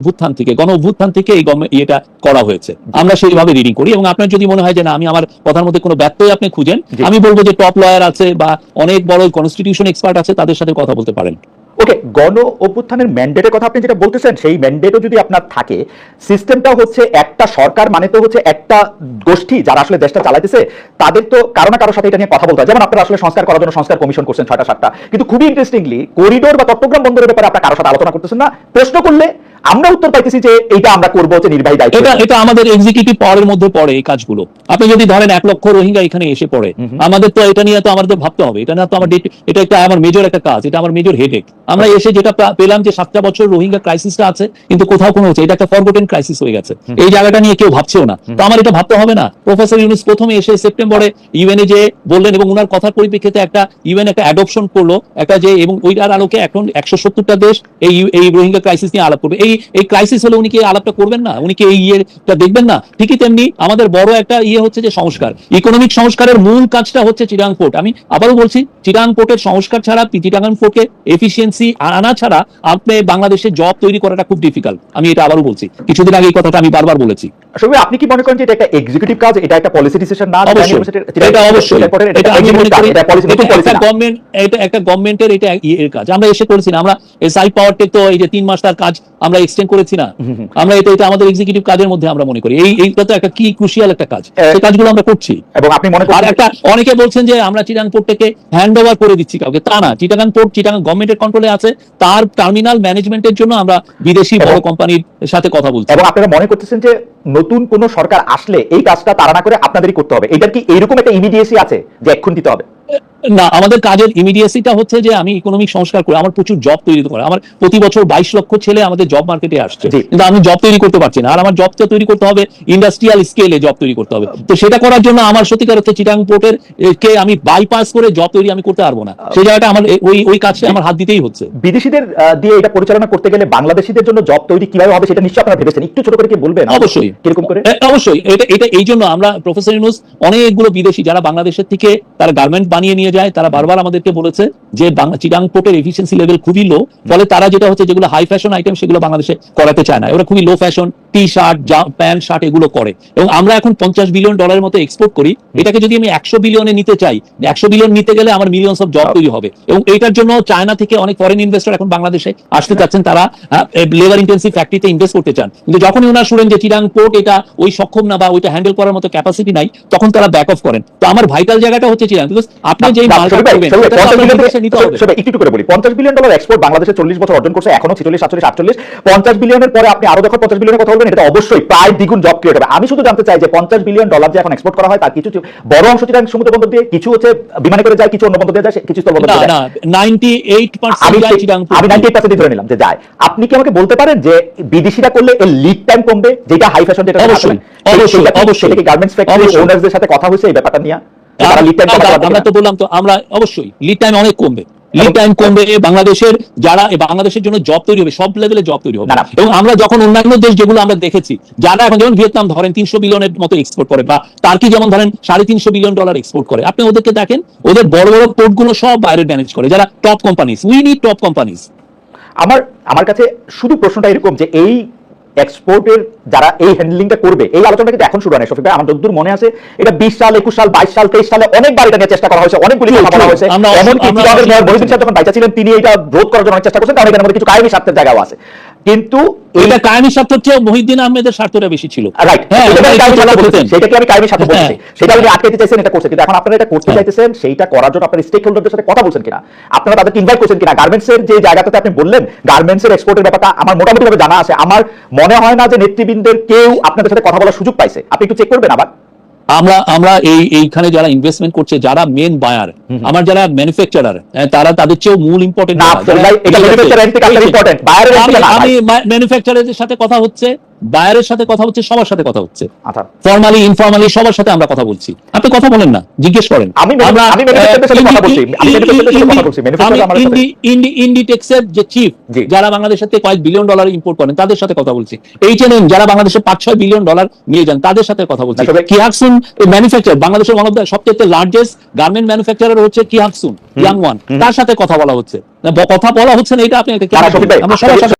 অভ্যুত্থান থেকে গণ অভ্যুত্থান থেকে এই ইয়েটা করা হয়েছে। আমরা সেইভাবে রিডিং করি এবং আপনার যদি মনে হয় যে না আমি আমার কথার মধ্যে কোনো ব্যত্যয় আপনি খুঁজেন। আমি বলব যে টপ লয়ার আছে বা অনেক বড় কনস্টিটিউশন এক্সপার্ট আছে তাদের সাথে কথা বলতে পারেন। ওকে গণ অভ্যুত্থানের ম্যান্ডেটের কথা আপনি যেটা বলতেছেন সেই ম্যান্ডেটও যদি আপনার থাকে সিস্টেমটা হচ্ছে একটা সরকার মানে তো হচ্ছে একটা গোষ্ঠী যারা আসলে দেশটা চালাইতেছে তাদের তো কারও না কারোর সাথে এটা নিয়ে কথা বলতে হয়। যেমন আপনারা আসলে সংস্কার করার জন্য সংস্কার কমিশন করছেন ছয়টা সাতটা। কিন্তু খুবই ইন্টারেস্টিংলি করিডোর বা চট্টগ্রাম বন্দরের ব্যাপারে আপনার কারোর সাথে আলোচনা করতেছেন না। প্রশ্ন করলে আমরা উত্তর পাইতেছি যে এইটা আমরা করব হচ্ছে নির্বাহী দায়িত্ব। এটা এটা আমাদের এক্সিকিউটিভ পাওয়ারের মধ্যে পড়ে এই কাজগুলো। আপনি যদি ধরেন এক লক্ষ রোহিঙ্গা এখানে এসে পড়ে আমাদের তো এটা নিয়ে তো আমাদের ভাবতে হবে। এটা না তো আমার এটা একটা আমার মেজর একটা কাজ এটা আমার মেজর হেডেক আমরা এসে যেটা পেলাম যে সাতটা বছর রোহিঙ্গা ক্রাইসিসটা আছে কিন্তু কোথাও কোনো হচ্ছে এটা একটা ফরগোটেন ক্রাইসিস হয়ে গেছে। এই জায়গাটা নিয়ে কেউ ভাবছেও না। তো আমার এটা ভাবতে হবে না। প্রফেসর ইউনুস প্রথমে এসে সেপ্টেম্বরে ইউএনএ যে বললেন এবং ওনার কথার পরিপ্রেক্ষিতে একটা ইউএন একটা অ্যাডপশন করল একটা যে এবং ওইটার আলোকে এখন একশো সত্তরটা দেশ এই এই রোহিঙ্গা ক্রাইসিস নিয়ে আলাপ করবে। এই এই এই ক্রাইসিস হলে উনি কি আলাপটা করবেন না? উনি কি এই ইয়েটা দেখবেন না? ঠিকই তেমনি আমাদের বড় একটা ইয়ে হচ্ছে যে সংস্কার। ইকোনমিক সংস্কারের মূল কাজটা হচ্ছে চিরাং পোর্ট আমি আবারও বলছি চিরাং পোর্টের সংস্কার ছাড়া চিটাং পোর্টকে এফিসিয়েন্সি আনা ছাড়া আপনি বাংলাদেশে জব তৈরি করাটা খুব ডিফিকাল্ট আমি এটা আবারও বলছি। কিছুদিন আগে এই কথাটা আমি বারবার বলেছি। আসলে আপনি কি মনে করেন যে এটা একটা এক্সিকিউটিভ কাজ? এটা একটা পলিসি ডিসিশন না? এটা অবশ্যই। এটা আমি মনে করি এটা পলিসি এটা গভর্নমেন্ট এটা একটা গভর্নমেন্টের এটা এর কাজ। আমরা এসে করেছি না। আমরা সাই পাওয়ার টেক তো এই যে তিন মাস তার কাজ আমরা এক্সটেন্ড করেছি না। আমরা এটা এটা আমাদের এক্সিকিউটিভ কাজের মধ্যে আমরা মনে করি। এই এইটা তো একটা কি ক্রুশিয়াল একটা কাজ। সেই কাজগুলো আমরা করছি। এবং আপনি মনে আর করেন একটা অনেকে বলছেন যে আমরা চিটাং পোর্টটাকে হ্যান্ড ওভার করে দিচ্ছি কাউকে। তা না। চিটাগাং পোর্ট চিটাগাং গভর্নমেন্টের কন্ট্রোলে আছে। তার টার্মিনাল ম্যানেজমেন্টের জন্য আমরা বিদেশি বড় কোম্পানির সাথে কথা বলছি। এবং আপনারা মনে করতেছেন যে নতুন কোন সরকার আসলে এই কাজটা তারা না করে আপনাদেরই করতে হবে। এটার কি এইরকম একটা ইমিডিয়েসি আছে যে এক্ষুন দিতে হবে? না আমাদের কাজের ইমিডিয়েসিটা হচ্ছে যে আমি ইকোনমিক সংস্কার করে আমার প্রচুর জব তৈরি করে। আমার প্রতি বছর বাইশ লক্ষ ছেলে আমাদের জব মার্কেটে আসছে। কিন্তু আমি জব তৈরি করতে পারছি না। আর আমার জবটা তৈরি করতে হবে ইন্ডাস্ট্রিয়াল স্কেলে জব তৈরি করতে হবে। তো সেটা করার জন্য আমার সত্যিকার হচ্ছে চিটাং পোর্টের কে আমি বাইপাস করে জব তৈরি আমি করতে পারব না। সেই জায়গাটা আমার ওই ওই কাজটা আমার হাত দিতেই হচ্ছে। বিদেশিদের দিয়ে এটা পরিচালনা করতে গেলে বাংলাদেশিদের জন্য জব তৈরি কীভাবে হবে সেটা নিশ্চয়ই আপনারা ভেবেছেন। একটু ছোট করে কি বলবেন? অবশ্যই। কীরকম করে? অবশ্যই। এটা এটা এই জন্য আমরা প্রফেসর ইউনুস অনেকগুলো বিদেশি যারা বাংলাদেশের থেকে তারা গার্মেন্ট বানিয়ে নিয়ে যায়, তারা বারবার আমাদেরকে বলেছে যে চিটাং পোর্টের এফিসিয়েন্সি লেভেল খুবই লো ফলে তারা যেটা হচ্ছে যেগুলো হাই ফ্যাশন আইটেম সেগুলো বাংলাদেশে করাতে চায় না। ওরা খুবই low fashion T shirt pant shirt এগুলো করে। এবং আমরা এখন পঞ্চাশ বিলিয়ন ডলারের মতো এক্সপোর্ট করি। এটাকে যদি আমি একশো বিলিয়নে নিতে চাই একশো বিলিয়ন নিতে গেলে আমার মিলিয়ন অফ জব তৈরি হবে। এবং এটার জন্য চায়না থেকে অনেক ফরেন ইনভেস্টর এখন বাংলাদেশে আসতে চাচ্ছেন। তারা লেবার ইন্টেন্সিভ ফ্যাক্টরিতে ইনভেস্ট করতে চান। কিন্তু যখনই ওনারা শুনেন যে চিরাং পোর্ট এটা ওই সক্ষম না বা ওইটা হ্যান্ডেল করার মতো ক্যাপাসিটি নাই তখন তারা ব্যাক অফ করেন। তো আমার ভাইটাল জায়গাটা হচ্ছে চিরাং। বিকজ আপনি যেই মালটা করবেন সেটা তো 50 আপনার নিতে হবে। শরীফ একটু একটু করে বলি। পঞ্চাশ বিলিয়ন ডলার এক্সপোর্ট বাংলাদেশে চল্লিশ বছর অর্জন করছে এখনও ছিচল্লিশ সাতচল্লিশ আটচল্লিশ পঞ্চাশ বিলিয়নের পরে আপনি আরও যখন পঞ্চাশ বিলিয়নের কথা বলবেন এটা অবশ্যই প্রায় দ্বিগুণ জব ক্রিয়েট হবে। আমি শুধু জানতে চাই যে পঞ্চাশ বিলিয়ন ডলার যে এখন এক্সপোর্ট করা হয় তার কিছু বড় অংশ চিরাং সমুদ্র বন্দর দিয়ে কিছু হচ্ছে বিমানে করে যায় কিছু অন্য বন্দর দিয়ে যায় কিছু স্থল বন্দর দিয়ে যায়। নাইনটি এইট পার্সেন্ট আমি নাইনটি পার্সেন্ট ধরে নিলাম যে যায়। আপনি কি আমাকে বলতে পারেন যে বিদেশিরা করলে এর লিড টাইম কমবে যেটা হাই ফ্যাশন যেটা অবশ্যই, অবশ্যই, অবশ্যই। Garments factory. ওনারদের সাথে কথা হয়েছে এই ব্যাপারটা নিয়ে? আমরা তো বললাম তো আমরা অবশ্যই লিড টাইম অনেক কমবে। লিড টাইম কমবে বাংলাদেশের যারা বাংলাদেশের জন্য জব তৈরি হবে সব লেভেলে জব তৈরি হবে। এবং আমরা যখন অন্যান্য দেশ যেগুলো আমরা দেখেছি যারা এখন যেমন ভিয়েতনাম ধরেন তিনশো বিলিয়নের মতো এক্সপোর্ট করে বা টার্কি যেমন ধরেন সাড়ে তিনশো বিলিয়ন ডলার এক্সপোর্ট করে আপনি ওদেরকে দেখেন ওদের বড় বড় পোর্টগুলো সব বাইরে ম্যানেজ করে যারা top companies we need top companies আমার আমার কাছে শুধু প্রশ্নটা এরকম যে এই এক্সপোর্টের যারা এই হ্যান্ডলিংটা করবে এই আলোচনাটা কিন্তু এখন শুরু হয় শফিক ভাই। আমার যতদূর মনে আছে এটা বিশ সাল একুশ সাল বাইশ সাল তেইশ সালে অনেকবার এটা নিয়ে চেষ্টা করা হয়েছে অনেকগুলি কথা বলা হয়েছে। এমনকি মহিউদ্দিন সাহেব যখন বাইচা ছিলেন তিনি এটা রোধ করার জন্য অনেক চেষ্টা করছেন কারণ এখানে মধ্যে কিছু কায়েমি স্বার্থের জায়গাও আছে। কিন্তু এটা কায়েমি স্বার্থ চেয়ে মহিউদ্দিন আহমেদের স্বার্থটা বেশি ছিল। হ্যাঁ। সেটাকে আমি কায়েমি স্বার্থ বলছি। হ্যাঁ। সেটা আপনি আটকাইতে চাইছেন এটা করছে কিন্তু এখন আপনারা এটা করতে হ্যাঁ। চাইতেছেন সেইটা করার জন্য আপনার স্টেক হোল্ডারদের সাথে কথা বলছেন কিনা? আপনারা তাদেরকে ইনভাইট করছেন কিনা? গার্মেন্টস এর যে জায়গাটাতে আপনি বললেন গার্মেন্টস এর এক্সপোর্টের ব্যাপারটা আমার মোটামুটি ভাবে জানা আছে। আমার মনে হয় না যে নেতৃবৃন্দের কেউ আপনাদের সাথে কথা বলার সুযোগ পাইছে। আপনি একটু চেক করবেন আবার। আমরা আমরা এই এইখানে যারা ইনভেস্টমেন্ট করছে যারা মেন বায়ার আমার যারা ম্যানুফ্যাকচারার তারা তাদের চেয়েও মূল ইম্পর্টেন্ট আমি ভাই। ম্যানুফ্যাকচারারদের সাথে কথা হচ্ছে বায়ারের সাথে কথা হচ্ছে সবার সাথে কথা হচ্ছে। আচ্ছা। ফর্মালি ইনফর্মালি সবার সাথে আমরা কথা বলছি। আপনি কথা বলেন না জিজ্ঞেস করেন। ইন্ডিটেক্সের যে চিফ যারা বাংলাদেশের থেকে কয়েক বিলিয়ন ডলার ইম্পোর্ট করেন তাদের সাথে কথা বলছি। এইচ এন এম যারা বাংলাদেশে পাঁচ ছয় বিলিয়ন ডলার নিয়ে যান তাদের সাথে কথা বলছি। কিহাকসুন ম্যানুফ্যাকচার বাংলাদেশের ওয়ান অফ দ্য সবচেয়ে লার্জেস্ট গার্মেন্ট ম্যানুফ্যাকচারার হচ্ছে কিহাকসুন ইয়াং ওয়ান তার সাথে কথা বলা হচ্ছে। কথা বলা হচ্ছে না এটা আপনি আমরা সবার সাথে